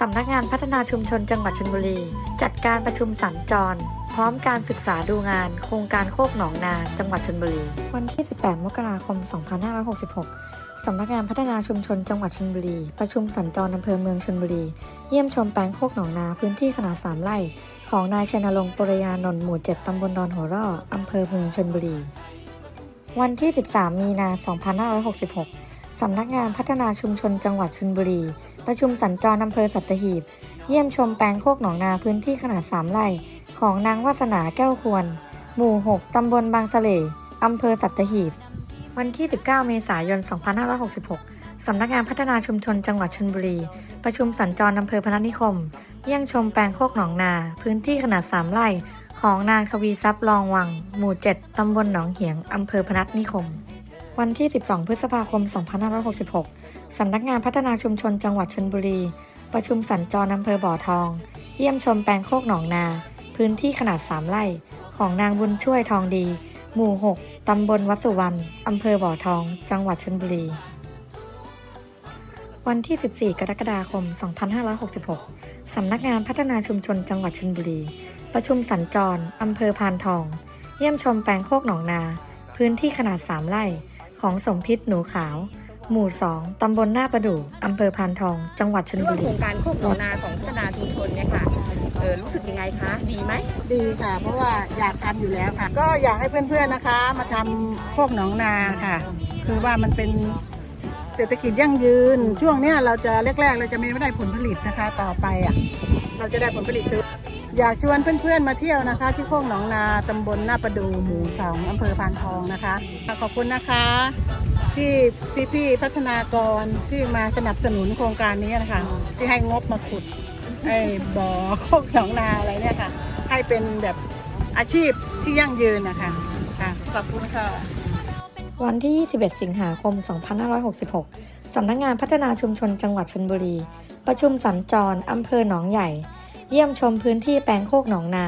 สำนักงานพัฒนาชุมชนจังหวัดชลบุรี จัดการประชุมสัญจร พร้อมการศึกษาดูงาน โครงการโคกหนองนา จังหวัดชลบุรี วันที่ 18 มกราคม 2566 สำนักงานพัฒนาชุมชนจังหวัดชลบุรี ประชุมสัญจรอำเภอเมืองชลบุรี เยี่ยมชมแปลงโคกหนองนาพื้นที่ขนาด 3 ไร่ ของนายชัยนรงค์ปรยานนท์หมู่ 7 ตำบลดอนหัวร่ออำเภอเมืองชลบุรี วันที่ 13 มีนา 2566 สำนักงานพัฒนาชุมชนจังหวัดชลบุรี ประชุมสัญจรอำเภอสัตหีบ เยี่ยมชมแปลงโคกหนองนาพื้นที่ขนาด 3 ไร่ ของนางวาสนาแก้วควร หมู่ 6 ตำบลบางสะเลอำเภอสัตหีบ วันที่ 19 เมษายน 2566 สำนักงานพัฒนาชุมชนจังหวัดชลบุรี ประชุมสัญจรอำเภอพนัสนิคม เยี่ยมชมแปลงโคกหนองนา พื้นที่ขนาด 3 ไร่ ของนางทวีทรัพย์รองวัง หมู่ 7 ตำบลหนองเหียงอำเภอพนัสนิคม วันที่ 12 พฤษภาคม 2566 สำนักงานพัฒนาชุมชนจังหวัดชลบุรี ประชุมสัญจรอำเภอบ่อทอง เยี่ยมชมแปลงโคกหนองนา พื้นที่ขนาด 3 ไร่ ของนางบุญช่วยทองดี หมู่ 6 ตำบลวัดสุวรรณ อำเภอบ่อทอง จังหวัดชลบุรี วันที่ 14 กรกฎาคม 2566 สำนักงานพัฒนาชุมชนจังหวัดชลบุรี ประชุมสัญจรอำเภอพานทอง เยี่ยมชมแปลงโคกหนองนา พื้นที่ขนาด 3 ไร่ ของสมพิษหนูขาว หมู่ 2 ตำบลหน้าประดู่อำเภอพานทอง จังหวัดชลร่วบุมรีโครงการโคกหนองนาของพัฒนาชุมชนเนี่ยค่ะเออรู้สึกยังไงคะ ดีไหม ดีค่ะ เพราะว่าอยากทำอยู่แล้วค่ะ ก็อยากให้เพื่อนๆนะคะ มาทำโคกหนองนาค่ะ คือว่ามันเป็นเศรษฐกิจยั่งยืน ช่วงเนี้ยเราจะแรกๆ เราจะไม่ได้ผลผลิตนะคะ ต่อไปอะ เราจะได้ผลผลิตคือ อยากชวนเพื่อนๆมาเที่ยวนะคะ ที่โคกหนองนาตำบลหน้าประดูหมู่สองอำเภอพานทองนะคะ ขอบคุณนะคะ ที่พี่ๆพัฒนากรที่มาสนับสนุนโครงการนี้นะคะ ที่ให้งบมาขุดไอ้บ่อโคกหนองนาอะไรเนี่ยค่ะ ให้เป็นแบบอาชีพที่ยั่งยืนนะคะค่ะขอบคุณค่ะวันที่ 21 สิงหาคม 2566 สำนักงานพัฒนาชุมชนจังหวัดชลบุรี ประชุมสัญจรอำเภอหนองใหญ่ เยี่ยมชมพื้นที่แปลงโคกหนองนา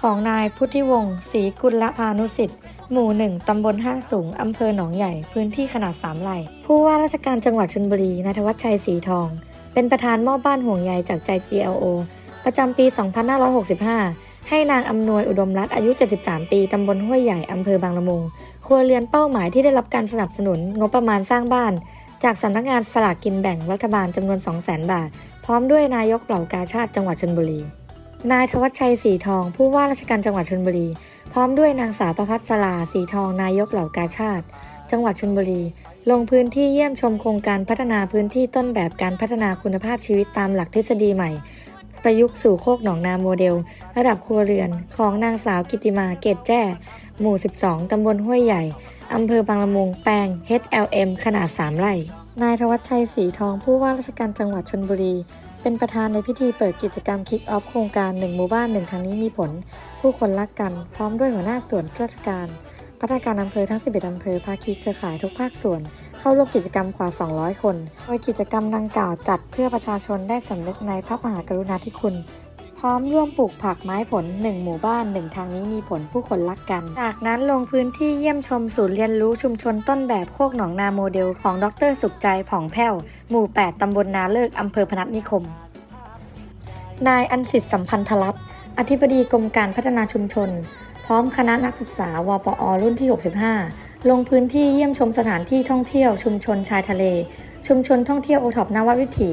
ของนายพุทธิวงศ์ศรีกุลพานุสิทธิ์ หมู่หนึ่งตำบลห้างสูง อำเภอหนองใหญ่ พื้นที่ขนาด 3ไร่ ผู้ว่าราชการจังหวัดชลบุรีนายธวัชชัยศรีทอง เป็นประธานมอบบ้านห่วงใยจากใจ GLO ประจำปี 2565 ให้นางอำนวยอุดมรัตน์อายุ 73 ปี ตำบลห้วยใหญ่ อำเภอบางละมุง ครัวเรือนเป้าหมายที่ได้รับการสนับสนุนงบประมาณสร้างบ้าน จากสำนักงานสลากกินแบ่งรัฐบาลจำนวน 200,000 บาท ร้อมด้วยนายกเหล่ากาชาติจังหวัดชลบุรี นายธวัชชัยสีทองผู้ว่าราชการจังหวัดชลบุรี พร้อมด้วยนางสาวประพัฒสลาสีทองนายกเหล่ากาชาติ จังหวัดชลบุรี ลงพื้นที่เยี่ยมชมโครงการพัฒนาพื้นที่ต้นแบบการพัฒนาคุณภาพชีวิตตามหลักทฤษฎีใหม่ ประยุกต์สู่โคกหนองนาโมเดล ระดับครัวเรือน ของนางสาวกิติมาเกตแจ้ หมู่ 12 ตำบลห้วยใหญ่อำเภอบางละมุงแปลง HLM ขนาด 3 ไร่ นายธวัชชัยศรีทองผู้ว่าราชการจังหวัดชลบุรี เป็นประธานในพิธีเปิดกิจกรรมคิกออฟโครงการหนึ่งหมู่บ้านหนึ่งทางนี้มีผล ผู้คนรักกัน พร้อมด้วยหัวหน้าส่วนราชการพัฒนาการอำเภอทั้ง 11อำเภอภาคีเครือข่ายทุกภาคส่วน เข้าร่วมกิจกรรมกว่า 200 คน โดยกิจกรรมดังกล่าวจัดเพื่อประชาชนได้สำนึกในพระมหากรุณาธิคุณ พร้อมร่วมปลูกผักไม้ผล 1 หมู่บ้าน 1 ทางนี้มีผลผู้คนรักกัน จากนั้นลงพื้นที่เยี่ยมชมศูนย์เรียนรู้ชุมชนต้นแบบโคกหนองนาโมเดลของดรสุขใจผ่องแผ้ว หมู่ 8 ตำบลนาเลิกอำเภอพนัสนิคม นายอันสิทธิ์สัมพันธรัตน์อธิบดีกรมการพัฒนาชุมชน พร้อมคณะนักศึกษาวปอรุ่นที่ 65 ลงพื้นที่เยี่ยมชมสถานที่ท่องเที่ยวชุมชนชายทะเล ชุมชนท่องเที่ยวโอท็อปนวัดวิถี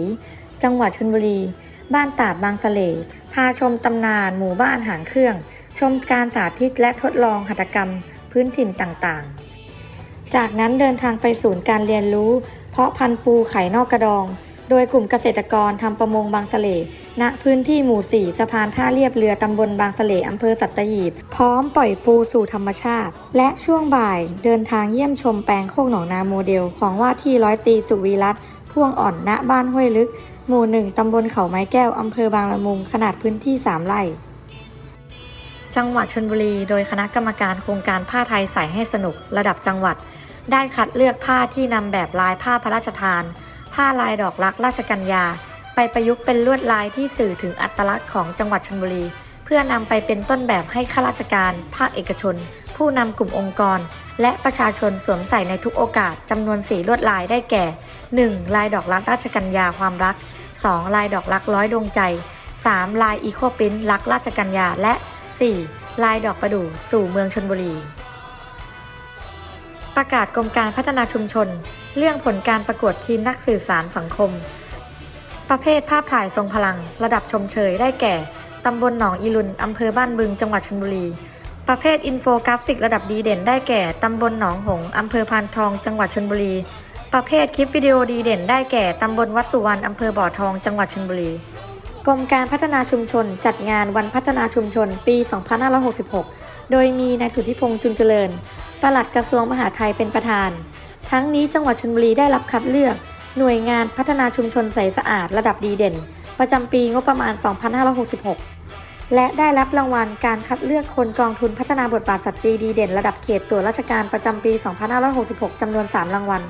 จังหวัดชลบุรี บ้านตาดบางสะเลพาชมตำนานหมู่บ้านหางเครื่อง ชมการสาธิตและทดลองหัตถกรรมพื้นถิ่นต่างๆ จากนั้นเดินทางไปศูนย์การเรียนรู้ เพาะพันธุ์ปูไข่นอกกระดอง โดยกลุ่มเกษตรกรทำประมงบางสะเลณพื้นที่หมู่ 4 สะพานท่าเรียบเรือตำบลบางสะเลอำเภอสัตหีบ พร้อมปล่อยปูสู่ธรรมชาติ และช่วงบ่ายเดินทางเยี่ยมชมแปลงโคกหนองนาโมเดล ของว่าที่ร้อยตีสุวีรัตน์พ่วงอ่อนณบ้านห้วยลึก หมู่หนึ่งตำบลเขาไม้แก้ว อำเภอบางละมุง ขนาดพื้นที่ 3 ไร่ จังหวัดชลบุรี โดยคณะกรรมการโครงการผ้าไทยใส่ให้สนุกระดับจังหวัด ได้คัดเลือกผ้าที่นำแบบลายผ้าพระราชทาน ผ้าลายดอกรักราชกัญญา ไปประยุกต์เป็นลวดลายที่สื่อถึงอัตลักษณ์ของจังหวัดชลบุรี เพื่อนำไปเป็นต้นแบบให้ข้าราชการ ภาคเอกชน ผู้นำกลุ่มองค์กร และประชาชนสวมใส่ในทุกโอกาสจำนวนสีลวดลายได้แก่ 1. ลายดอกรักราชกัญญาความรัก 2. ลายดอกรักร้อยดวงใจ 3. ลายอีโคปิ้นรักราชกัญญาและ 4. ลายดอกประดู่สู่เมืองชนบุรี ประกาศกรมการพัฒนาชุมชน เรื่องผลการประกวดทีมนักสื่อสารสังคม ประเภทภาพถ่ายทรงพลัง ระดับชมเชยได้แก่ตำบลหนองอีลุนอำเภอบ้านบึง จังหวัดชลบุรี ประเภทอินโฟกราฟิกระดับดีเด่นได้แก่ ตำบลหนองหงส์อำเภอพานทอง จังหวัดชลบุรี ประเภทคลิปวิดีโอดีเด่นได้แก่ ตำบลวัดสุวรรณ อำเภอบ่อทอง จังหวัดชลบุรี กรมการพัฒนาชุมชน จัดงานวันพัฒนาชุมชน ปี 2566 โดยมีนายสุทธิพงษ์จุนเจริญ ปลัดกระทรวงมหาดไทยเป็นประธาน ทั้งนี้จังหวัดชลบุรีได้รับคัดเลือก หน่วยงานพัฒนาชุมชนใสสะอาดระดับดีเด่น ประจำปีงบประมาณ 2566 และได้รับรางวัลการคัดเลือกคนกองทุนพัฒนาบทบาทสตรีดีเด่นระดับเขตตัวราชการประจำปี 2566 จำนวน 3 รางวัล